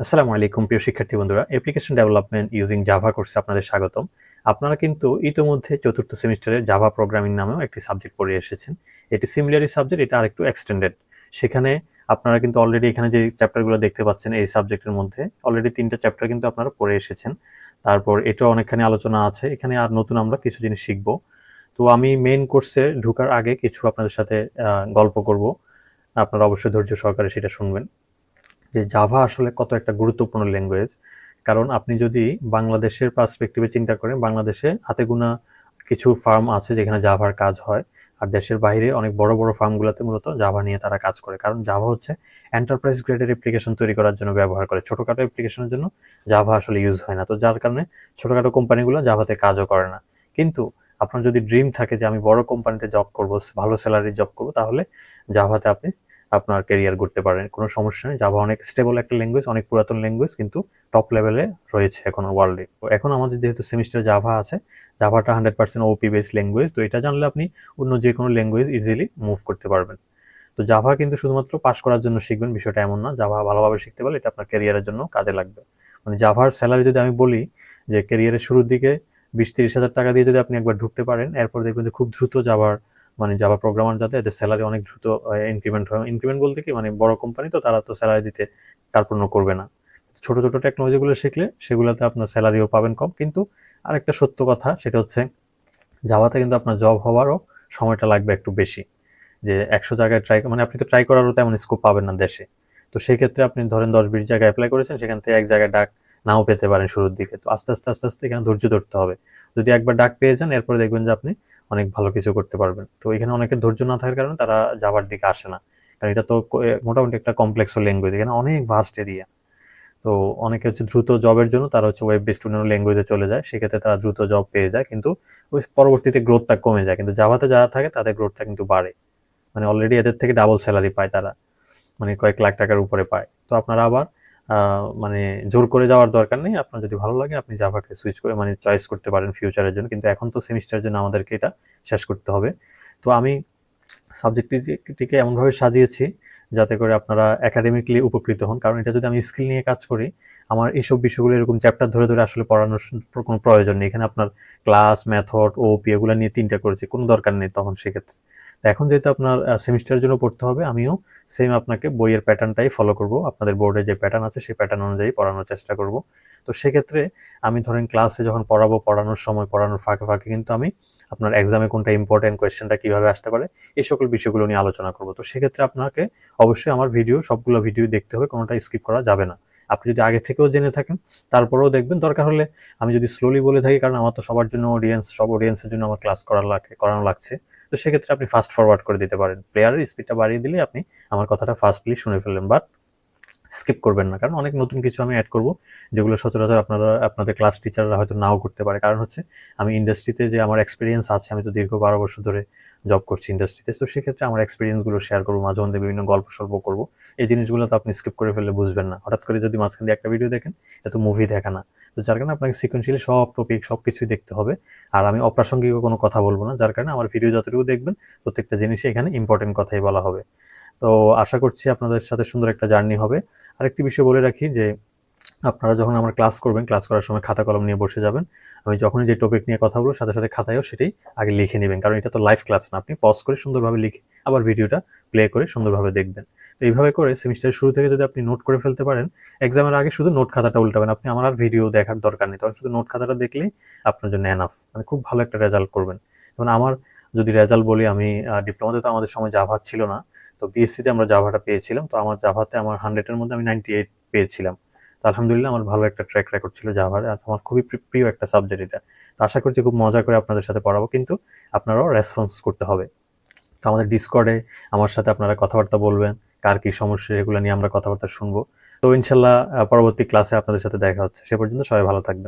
আসসালামু আলাইকুম, প্রিয় শিক্ষার্থী বন্ধুরা। অ্যাপ্লিকেশন ডেভেলপমেন্ট ইউজিং জাভা কোর্সে আপনাদের স্বাগতম। আপনারা কিন্তু ইতিমধ্যে চতুর্থ সেমিস্টারে জাভা প্রোগ্রামিং নামেও একটি সাবজেক্ট পড়ে এসেছেন। এটি সিমিলারি সাবজেক্ট এটা আরেকটু এক্সটেন্ডেড সেখানে আপনারা কিন্তু অলরেডি এখানে যে চ্যাপ্টারগুলো দেখতে পাচ্ছেন, এই সাবজেক্টের মধ্যে অলরেডি তিনটা চ্যাপ্টার কিন্তু আপনারা পড়ে এসেছেন। তারপর এটাও অনেকখানি আলোচনা আছে। এখানে আর নতুন আমরা কিছু জিনিস শিখব। তো আমি মেইন কোর্সে ঢুকার আগে কিছু আপনাদের সাথে গল্প করব। আপনারা অবশ্যই ধৈর্য সহকারে সেটা শুনবেন। যে জাভা আসলে কত একটা গুরুত্বপূর্ণ ল্যাঙ্গুয়েজ কারণ আপনি যদি বাংলাদেশের পার্সপেক্টিভে চিন্তা করেন, বাংলাদেশে হাতে গোনা কিছু ফার্ম আছে যেখানে জাভার কাজ হয়। আর দেশের বাইরে অনেক বড় বড় ফার্মগুলোতে মূলত জাভা নিয়ে তারা কাজ করে। কারণ জাভা হচ্ছে এন্টারপ্রাইজ গ্রেডের অ্যাপ্লিকেশন তৈরি করার জন্য ব্যবহার করে। ছোটোখাটো অ্যাপ্লিকেশনের জন্য জাভা আসলে ইউজ হয় না। তো যার কারণে ছোটোখাটো কোম্পানিগুলো জাভাতে কাজও করে না। কিন্তু আপনার যদি ড্রিম থাকে যে আমি বড় কোম্পানিতে জব করব, ভালো স্যালারি জব করব, তাহলে জাভাতে আপনি আপনার ক্যারিয়ার করতে পারেন, কোনো সমস্যা নেই। জাভা অনেক স্টেবল একটা ল্যাঙ্গুয়েজ অনেক পুরাতন ল্যাঙ্গুয়েজ কিন্তু টপ লেভেলে রয়েছে এখন ওয়ার্ল্ডে এখন আমাদের যেহেতু সেমিস্টার জাভা আছে জাভাটা hundred percent OOP base language তো এটা জানলে আপনি অন্য যে কোনো ল্যাঙ্গুয়েজ ইজিলি মুভ করতে পারবেন। তো জাভা কিন্তু শুধুমাত্র পাস করার জন্য শিখবেন, বিষয়টা এমন না। জাভা ভালোভাবে শিখতে পারলে এটা আপনার ক্যারিয়ারের জন্য কাজে লাগবে। মানে জাভার স্যালারি যদি আমি বলি যে ক্যারিয়ারের শুরুর দিকে বিশ তিরিশ হাজার টাকা দিয়ে যদি আপনি একবার ঢুকতে পারেন, এরপর দেখবেন যে খুব দ্রুত জাভার মানে জাভা প্রোগ্রামার যাতে এদের স্যালারি অনেক দ্রুত ইনক্রিমেন্ট হয়। ইনক্রিমেন্ট বলতে কি মানে বড় কোম্পানি তো তারা তো স্যালারি দিতে কার্পণ্য করবে না। ছোট ছোট টেকনোলজিগুলো শিখলে সেগুলোতে আপনার স্যালারিও পাবেন কম। কিন্তু আরেকটা সত্য কথা, সেটা হচ্ছে যাওয়াতে কিন্তু আপনার জব হওয়ারও সময়টা লাগবে একটু বেশি। যে একশো জায়গায় ট্রাই মানে আপনি তো ট্রাই করারও তেমন স্কোপ পাবেন না দেশে। তো সেই ক্ষেত্রে আপনি ধরেন দশ, বিশ জায়গায় অ্যাপ্লাই করেছেন, সেখান থেকে এক জায়গায় ডাক নাও পেতে পারেন শুরুর দিকে। তো আস্তে আস্তে আস্তে আস্তে এখানে ধৈর্য ধরতে হবে। যদি একবার ডাক পেয়ে যান, এরপরে দেখবেন যে আপনি অনেক ভালো কিছু করতে পারবেন। তো এখানে অনেকের ধৈর্য না থাকার কারণে তারা যাবার দিকে আসে না। কারণ এটা তো মোটামুটি একটা কমপ্লেক্স ল্যাঙ্গুয়েজ এখানে অনেক ভাস্ট এরিয়া তো অনেকে হচ্ছে দ্রুত জবের জন্য তারা হচ্ছে ওয়েব বেসড অন্যান্য ল্যাঙ্গুয়েজে চলে যায়। সেক্ষেত্রে তারা দ্রুত জব পেয়ে যায়, কিন্তু ওই পরবর্তীতে গ্রোথটা কমে যায়। কিন্তু জাভাতে যারা থাকে তাদের গ্রোথটা কিন্তু বাড়ে। মানে অলরেডি এদের থেকে ডাবল স্যালারি পায় তারা। মানে কয়েক লাখ টাকার উপরে পায়। তো আপনারা আবার মানে জোর করে যাওয়ার দরকার নেই। আপনার যদি ভালো লাগে, আপনি জাভাকে সুইচ করে মানে চয়েস করতে পারেন ফিউচারের জন্য। কিন্তু এখন তো সেমিস্টারের জন্য আমাদেরকে এটা শেষ করতে হবে। তো আমি সাবজেক্টটিকে এমনভাবে সাজিয়েছি যাতে করে আপনারা একাডেমিকলি উপকৃত হন। কারণ এটা যদি আমি স্কিল নিয়ে কাজ করি, আমার এইসব বিষয়গুলো এরকম চ্যাপ্টার ধরে ধরে আসলে পড়ানোর কোনো প্রয়োজন নেই। এখানে আপনার ক্লাস মেথড ওপি এগুলো নিয়ে তিনটা করেছি, কোনো দরকার নেই তখন সেক্ষেত্রে। তো এখন যেহেতু আপনার সেমিস্টারের জন্য পড়তে হবে, আমিও সেম আপনাকে বইয়ের প্যাটার্নটাই ফলো করব। আপনাদের বোর্ডে যে প্যাটার্ন আছে, সেই প্যাটার্ন অনুযায়ী পড়ানোর চেষ্টা করব। তো সেক্ষেত্রে আমি ধরেন ক্লাসে যখন পড়াবো, পড়ানোর সময়, পড়ানোর ফাঁকে ফাঁকে কিন্তু আমি আপনার এক্সামে কোনটা ইম্পর্টেন্ট কোয়েশ্চেনটা কীভাবে আসতে পারে এই সকল বিষয়গুলো নিয়ে আলোচনা করব। তো সেক্ষেত্রে আপনাকে অবশ্যই আমার ভিডিও সবগুলো ভিডিও দেখতে হবে কোনোটা স্কিপ করা যাবে না। আপনি যদি আগে থেকেও জেনে থাকেন, তারপরেও দেখবেন, দরকার হলে আমি যদি স্লোলি বলে থাকি, কারণ আমার তো সবার জন্য অডিয়েন্স সব অডিয়েন্সের জন্য আমার ক্লাস করার লাগে, করানো লাগছে। তো সেক্ষেত্রে আপনি ফাস্ট ফরওয়ার্ড করে দিতে পারেন। প্লেয়ারের স্পিডটা বাড়িয়ে দিলে আপনি আমার কথাটা ফাস্টলি শুনে ফেললেন। বাট স্কিপ করবেন না। কারণ অনেক নতুন কিছু আমি অ্যাড করব, যেগুলো সচরাচর আপনারা, আপনাদের ক্লাস টিচাররা হয়তো নাও করতে পারে। কারণ হচ্ছে, আমি ইন্ডাস্ট্রিতে যে আমার এক্সপিরিয়েন্স আছে, আমি তো দীর্ঘ বারো বছর ধরে জব করছি ইন্ডাস্ট্রিতে তো সেক্ষেত্রে আমার এক্সপিরিয়েন্সগুলো শেয়ার করব, মাঝে মধ্যে বিভিন্ন গল্প সল্প করব। এই জিনিসগুলো তো আপনি স্কিপ করে ফেললে বুঝবেন না। হঠাৎ করে যদি মাঝখান দিয়ে একটা ভিডিও দেখেন এত মুভি দেখা না। তো যার কারণে আপনাকে সিকোয়েন্সিয়ালি সব টপিক সব কিছুই দেখতে হবে। আর আমি অপ্রাসঙ্গিক কোনো কথা বলব না, যার কারণে আমার ভিডিও যতটুকু দেখবেন, প্রত্যেকটা জিনিসই এখানে ইম্পর্টেন্ট কথাই বলা হবে। তো আশা করছি আপনাদের সাথে সুন্দর একটা জার্নি হবে। আরেকটি বিষয় বলে রাখি যে, আপনারা যখন আমার ক্লাস করবেন, ক্লাস করার সময় খাতা কলম নিয়ে বসে যাবেন। আমি যখনই যে টপিক নিয়ে কথা বলব, সাথে সাথে খাতায়ও সেটাই আগে লিখে নেবেন। কারণ এটা তো লাইভ ক্লাস না। আপনি পজ করে সুন্দরভাবে লিখে আবার ভিডিওটা প্লে করে সুন্দরভাবে দেখবেন। তো এইভাবে করে সেমিস্টারের শুরু থেকে যদি আপনি নোট করে ফেলতে পারেন এক্সামের আগে শুধু নোট খাতাটা উল্টাবেন। আপনি আমার আর ভিডিও দেখার দরকার নেই। তখন শুধু নোট খাতাটা দেখলেই আপনার জন্য এনাফ মানে খুব ভালো একটা রেজাল্ট করবেন। যেমন আমার যদি রেজাল্ট বলি, আমি ডিপ্লোমাতে তো আমাদের সময় জাভা ছিল না। তো বিএসসিতে আমরা জাভাটা পেয়েছিলাম, তো আমার জাভাতে আমার হান্ড্রেডের মধ্যে আমি নাইনটি এইট পেয়েছিলাম। তো আলহামদুলিল্লাহ আমার ভালো একটা ট্র্যাক রেকর্ড ছিল জাভার আমার খুবই প্রিয় একটা সাবজেক্ট এটা। তো আশা করছি খুব মজা করে আপনাদের সাথে পড়াবো, কিন্তু আপনারাও রেসপন্স করতে হবে। তো আমাদের ডিসকর্ডে আমার সাথে আপনারা কথাবার্তা বলবেন, কার কি সমস্যা এগুলো নিয়ে আমরা কথাবার্তা শুনব। তো ইনশাল্লাহ পরবর্তী ক্লাসে আপনাদের সাথে দেখা হচ্ছে। সে পর্যন্ত সবাই ভালো থাকবেন।